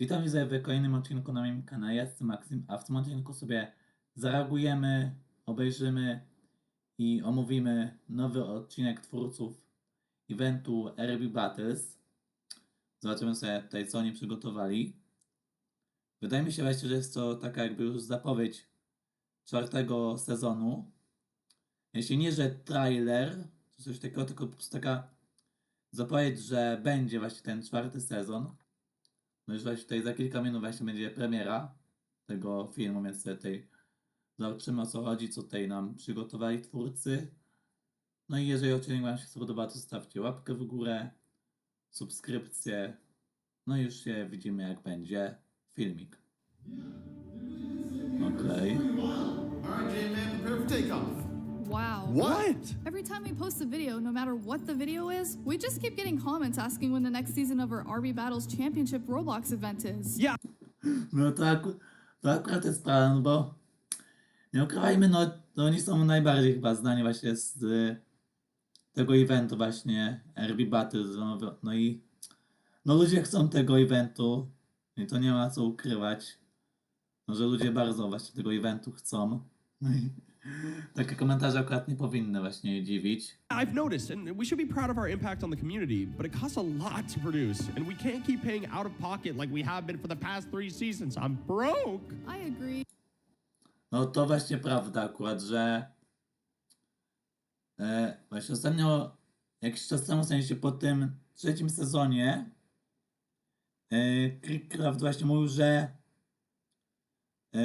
Witam widzę w kolejnym odcinku na moim kanale. Ja jestem Maksym, a w tym odcinku sobie zareagujemy, obejrzymy i omówimy nowy odcinek twórców eventu RB Battles. Zobaczymy sobie tutaj, co oni przygotowali. Wydaje mi się właśnie, że jest to taka jakby już zapowiedź czwartego sezonu. Jeśli nie, że trailer, czy coś takiego, tylko po prostu taka zapowiedź, że będzie właśnie ten czwarty sezon. No już właśnie tutaj za kilka minut właśnie będzie premiera tego filmu, więc tutaj zobaczymy o co chodzi, co tutaj nam przygotowali twórcy. No i jeżeli odcinek Wam się spodoba, to zostawcie łapkę w górę, subskrypcję. No i już się widzimy jak będzie filmik. Okej. Alright, Wow. What? Every time we post a video, no matter what the video is, we just keep getting comments asking when the next season of our RB Battles Championship Roblox event is. Yeah. No to, to akurat jest prawda, no bo nie ukrywajmy, no to oni są najbardziej chyba znani właśnie z y, tego eventu właśnie RB Battles, no, no i no ludzie chcą tego eventu i to nie ma co ukrywać, no, że ludzie bardzo właśnie tego eventu chcą. No i takie komentarze akurat nie powinny właśnie dziwić. I've noticed, and we should be proud of our impact on the community, but it costs a lot to produce, and we can't keep paying out of pocket like we have been for the past three seasons. I'm broke. I agree. No to właśnie prawda akurat, że e, właśnie ostatnio, jakiś czas temu, w sensie po tym trzecim sezonie, e, Crickcraft właśnie mówił, że e,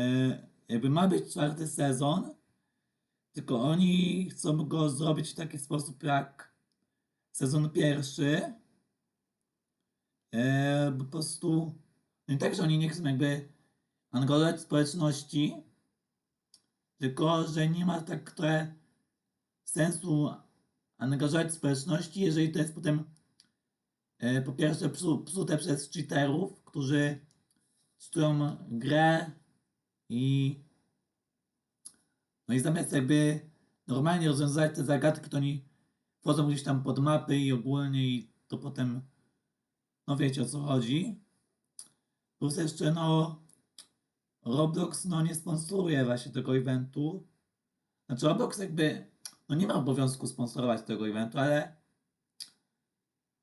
jakby ma być czwarty sezon, tylko oni chcą go zrobić w taki sposób jak sezon pierwszy. E, po prostu, no i tak, że oni nie chcą jakby angażować społeczności, tylko, że nie ma tak trochę sensu angażować społeczności, jeżeli to jest potem e, po pierwsze psu, psute przez cheaterów, którzy czytują grę i no i zamiast jakby normalnie rozwiązywać te zagadki, to oni wchodzą gdzieś tam pod mapy i ogólnie i to potem no wiecie o co chodzi. Plus jeszcze no Roblox no nie sponsoruje właśnie tego eventu. Znaczy Roblox jakby no nie ma obowiązku sponsorować tego eventu, ale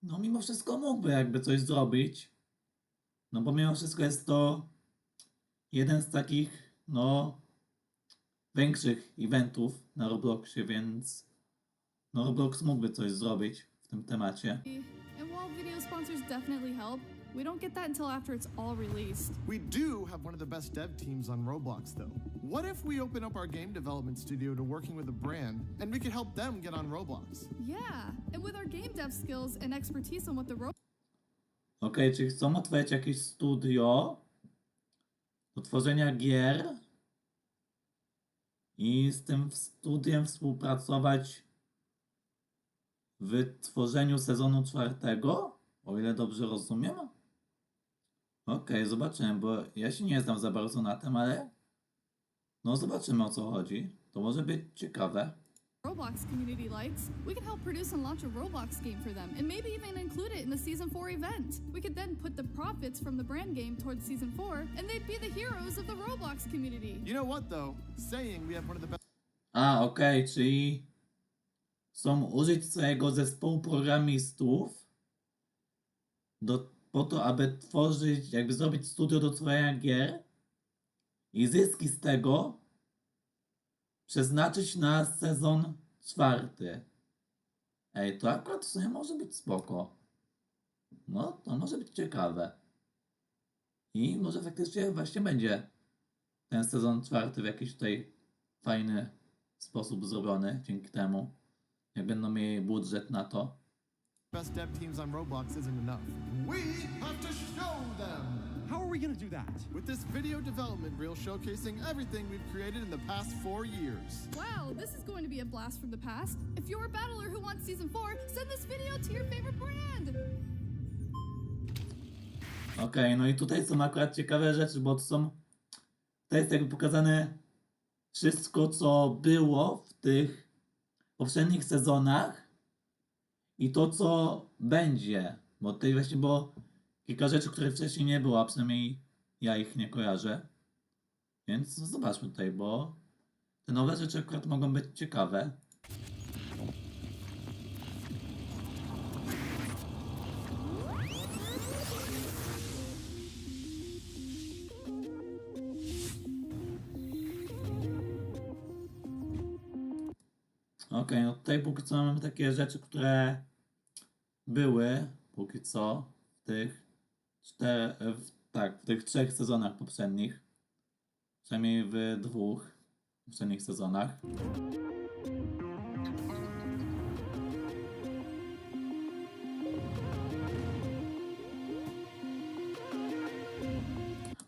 no mimo wszystko mógłby jakby coś zrobić. No bo mimo wszystko jest to jeden z takich no większych eventów na Robloxie, więc no Roblox mógłby coś zrobić w tym temacie. And while video sponsors definitely help, we don't get that until after it's all released. We do have one of the best dev teams on Roblox, though. What if we open up our game development studio to working with a brand, and we could help them get on Roblox? Yeah, and with our game dev skills and expertise on what the Roblox Okej, czyli chcą otworzyć jakieś studio do tworzenia gier i z tym studiem współpracować w tworzeniu sezonu czwartego, o ile dobrze rozumiem. Okej, zobaczymy, bo ja się nie znam za bardzo na tym, ale no zobaczymy o co chodzi. To może być ciekawe. Roblox community likes, we can help produce and launch a Roblox game for them, and maybe even include it in the Season 4 event. We could then put the profits from the brand game towards Season 4, and they'd be the heroes of the Roblox community. You know what, though? Saying we have one of the best A, okej, czyli chcą użyć swojego zespołu programistów do, po to, aby tworzyć, jakby zrobić studio do tworzenia gier i zyski z tego przeznaczyć na sezon czwarty. Ej, to akurat w sumie może być spoko. No, to może być ciekawe. I może faktycznie właśnie będzie ten sezon czwarty w jakiś tutaj fajny sposób zrobiony dzięki temu. Jak będą mieli budżet na to. Best dev teams on Roblox isn't enough. We have to show them! How are we gonna do that? With this video development reel showcasing everything we've created in the past four years. Wow, this is going to be a blast from the past. If you're a battler who wants Season 4, send this video to your favorite brand. Okej, no i tutaj są akurat ciekawe rzeczy, bo to są. To jest jakby pokazane wszystko, co było w tych poprzednich sezonach i to, co będzie. Bo tutaj właśnie było kilka rzeczy, których wcześniej nie było, a przynajmniej ja ich nie kojarzę. Więc zobaczmy tutaj, bo te nowe rzeczy akurat mogą być ciekawe. Okej, no tutaj póki co mamy takie rzeczy, które były póki co w tych czter, w, tak, w tych trzech sezonach poprzednich. Przynajmniej w dwóch poprzednich sezonach.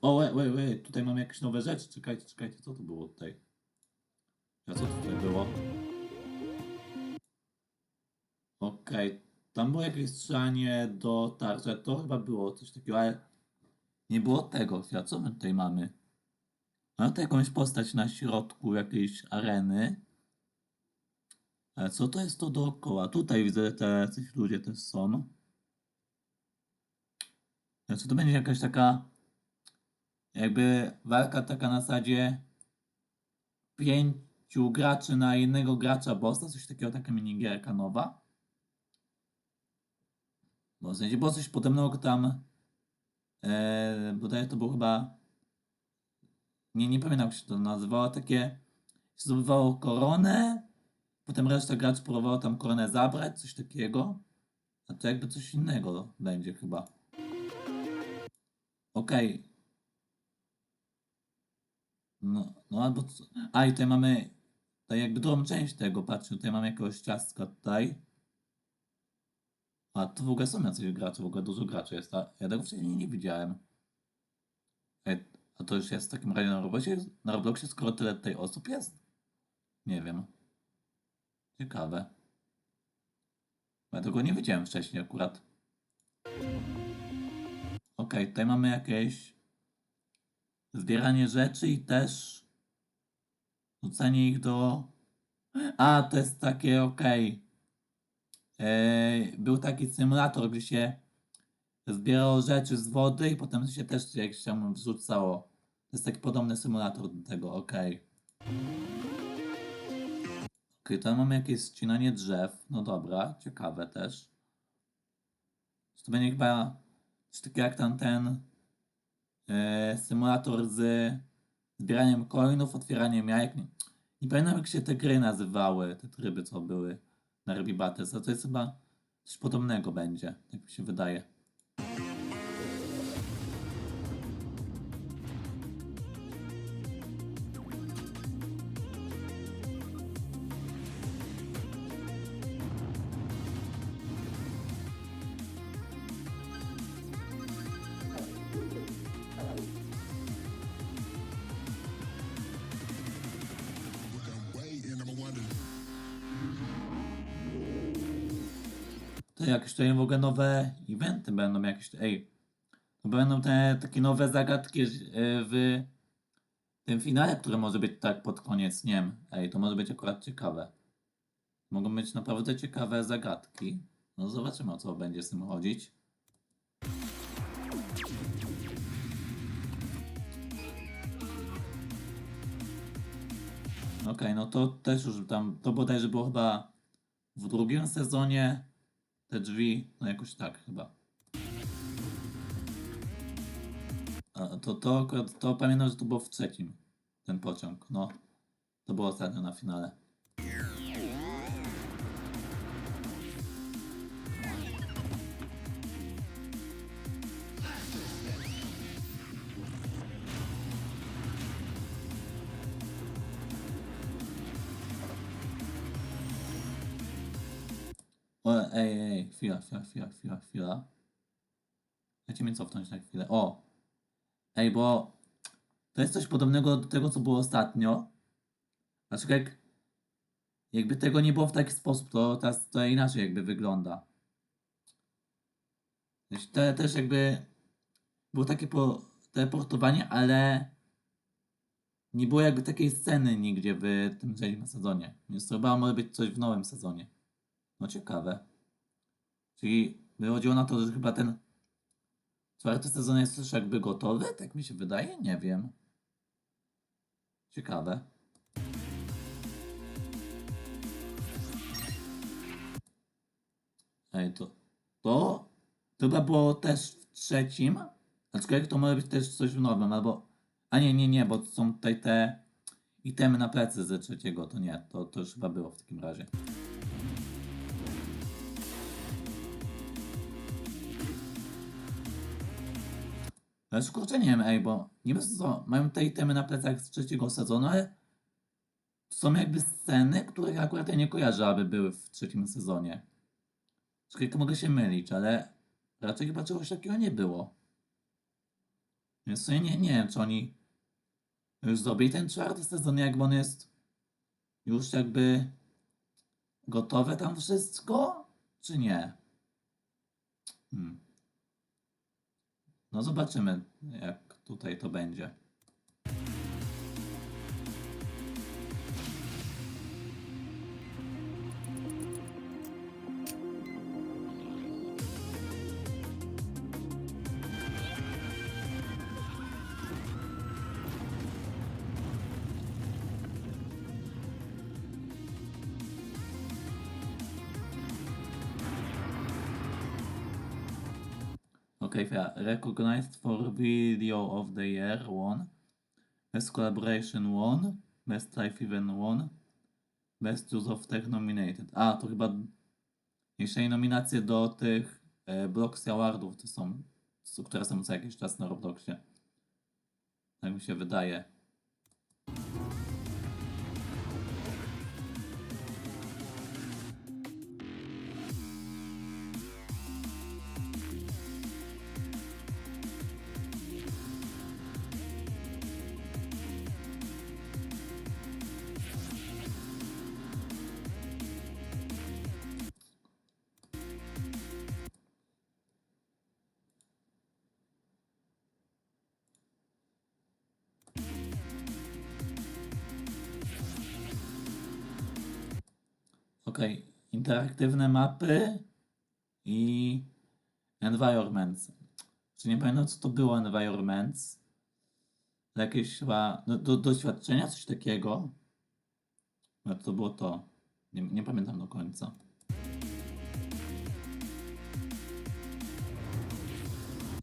O, wait, wait, wait, tutaj mamy jakieś nowe rzeczy. Czekajcie, czekajcie, co to było tutaj? A co tutaj było? Okej, tam było jakieś strzelanie do tarczy, to chyba było coś takiego, ale nie było tego. Chwila, co my tutaj mamy? Mamy tutaj jakąś postać na środku jakiejś areny. Ale co to jest to dookoła? Tutaj widzę, te jacyś ludzie też są. Znaczy to będzie jakaś taka jakby walka taka na zasadzie pięciu graczy na jednego gracza bossa, coś takiego, taka minigierka nowa. Bo w sensie było coś podobnego tam, e, bodaj to było chyba, nie, nie pamiętam jak się to nazywało, takie, zdobywało koronę, potem reszta graczy próbowało tam koronę zabrać, coś takiego, a to jakby coś innego będzie chyba. Okej. No, no albo co? A i tutaj mamy tutaj jakby drugą część tego, patrzcie, tutaj mamy jakiegoś ciastka tutaj. A tu w ogóle są jacyś gracze, w ogóle dużo graczy jest, a ja tego wcześniej nie widziałem. Ej, a to już jest w takim razie na Robloxie, na Robloxie, skoro tyle tutaj osób jest? Nie wiem. Ciekawe. Ja tego nie widziałem wcześniej akurat. Okej, tutaj mamy jakieś zbieranie rzeczy i też rzucanie ich do... A, to jest takie, okej. Eee, był taki symulator, gdzie się zbierało rzeczy z wody i potem się też jakś tam wrzucało. To jest taki podobny symulator do tego, okej. Okej, to mamy jakieś ścinanie drzew. No dobra, ciekawe też. Czy to będzie chyba coś jak tam ten e, symulator z zbieraniem coinów, otwieraniem jajek. Nie, nie pamiętam jak się te gry nazywały, te tryby co były na a to jest chyba coś podobnego będzie, tak mi się wydaje. To jakieś tutaj w ogóle nowe eventy będą jakieś, ej, to będą te takie nowe zagadki e, w tym finale, które może być tak pod koniec, nie wiem, ej, to może być akurat ciekawe. Mogą być naprawdę ciekawe zagadki. No zobaczymy o co będzie z tym chodzić. Okej, no to też już tam, to bodajże było chyba w drugim sezonie te drzwi, no jakoś tak chyba. A to, to, akurat- to pamiętam, że to było w trzecim, ten pociąg, no. To było ostatnio na finale. O, ej, ej, chwila, chwila, chwila, chwila, chwila. Dajcie mnie cofnąć na chwilę. O! Ej, bo to jest coś podobnego do tego, co było ostatnio. Znaczy, jak jakby tego nie było w taki sposób, to teraz to inaczej jakby wygląda. Znaczy, To też jakby było takie po, teleportowanie, ale nie było jakby takiej sceny nigdzie w tym trzecim sezonie. Więc to chyba może być coś w nowym sezonie. No ciekawe. Czyli wychodziło na to, że chyba ten Czwarty sezon jest już jakby gotowy? Tak mi się wydaje? Nie wiem. Ciekawe. Ej, to... To... To chyba było też w trzecim. Aczkolwiek to może być też coś w nowym, albo... A nie, nie, nie, bo są tutaj te itemy na plecy ze trzeciego, to nie, to, to już chyba było w takim razie. Ale kurczę, nie wiem, ej, bo niby co, mają te itemy na plecach z trzeciego sezonu, ale są jakby sceny, których akurat ja nie kojarzę, aby były w trzecim sezonie. Czekaj, mogę się mylić, ale raczej chyba czegoś takiego nie było. Więc nie, nie wiem, czy oni już zrobili ten czwarty sezon, jakby on jest już jakby gotowe tam wszystko, czy nie? Hmm. No zobaczymy, jak tutaj to będzie. Okay, fair. Recognized for Video of the Year won. Best Collaboration won. Best Life Event won. Best Use of Tech nominated. A, to chyba jeszcze nominacje do tych e, Bloxy Awardów, to są, które są co jakiś czas na Robloxie. Tak mi się wydaje. Okej, interaktywne mapy i environments. Czy nie pamiętam, co to było environments? Jakieś chyba do, do, doświadczenia, coś takiego. No to było to. Nie, nie pamiętam do końca.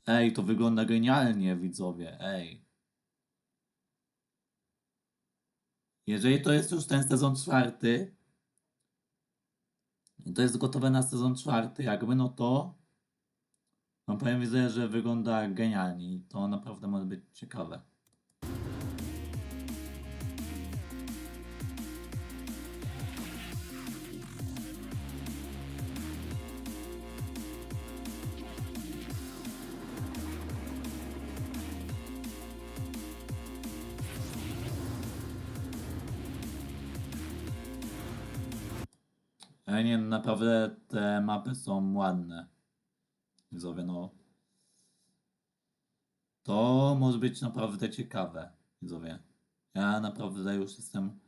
Ej, to wygląda genialnie, widzowie. Ej. Jeżeli to jest już ten sezon czwarty, to jest gotowe na sezon czwarty, jakby, no to no powiem widzę, że wygląda genialnie i to naprawdę może być ciekawe. Ale nie, naprawdę te mapy są ładne. Widzowie, no. To może być naprawdę ciekawe, widzowie. Ja naprawdę już jestem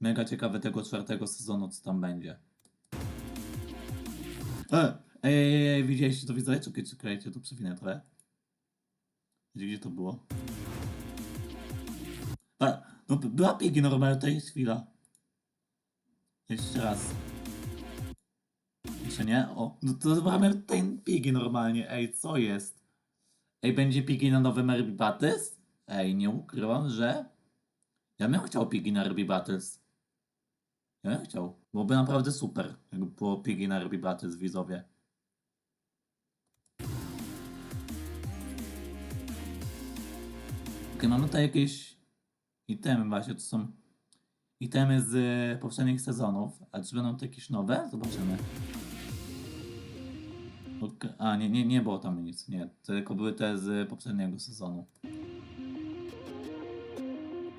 mega ciekawy tego czwartego sezonu, co tam będzie. E, ej, ej, ej, widzieliście to widzowie? Czekajcie, czekajcie, tu przewinę trochę. Gdzie, gdzie to było? A, no by- była pigi normalnie, to jest chwila. Jeszcze raz. Jeszcze nie? O, no to mamy ten pigi normalnie. Ej, co jest? Ej, będzie pigi na nowym RB Battles? Ej, nie ukrywam, że ja bym chciał pigi na RB Battles. Ja bym chciał. Byłoby naprawdę super, jakby było pigi na RB Battles, widzowie. Okej, mamy tutaj jakieś itemy właśnie, to są itemy z e, poprzednich sezonów. A czy będą to jakieś nowe? Zobaczymy. A, nie, nie, nie było tam nic, nie. Tylko były te z poprzedniego sezonu.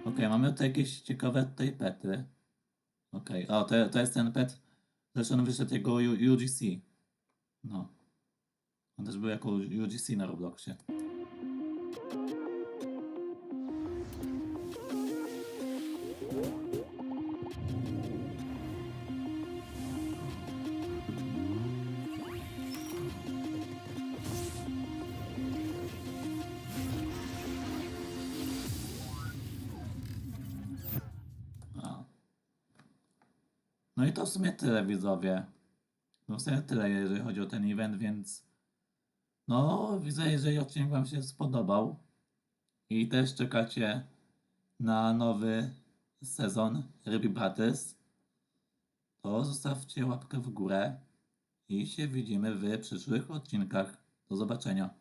Okej, mamy tutaj jakieś ciekawe tutaj pety. Okej, o, to, to jest ten pet. Zresztą on wyszedł jako UGC. No. On też był jako UGC na Robloxie. No i to w sumie tyle, widzowie. No w sumie tyle, jeżeli chodzi o ten event, więc no widzę, jeżeli odcinek Wam się spodobał i też czekacie na nowy sezon Ryby Brothers, to zostawcie łapkę w górę i się widzimy w przyszłych odcinkach. Do zobaczenia.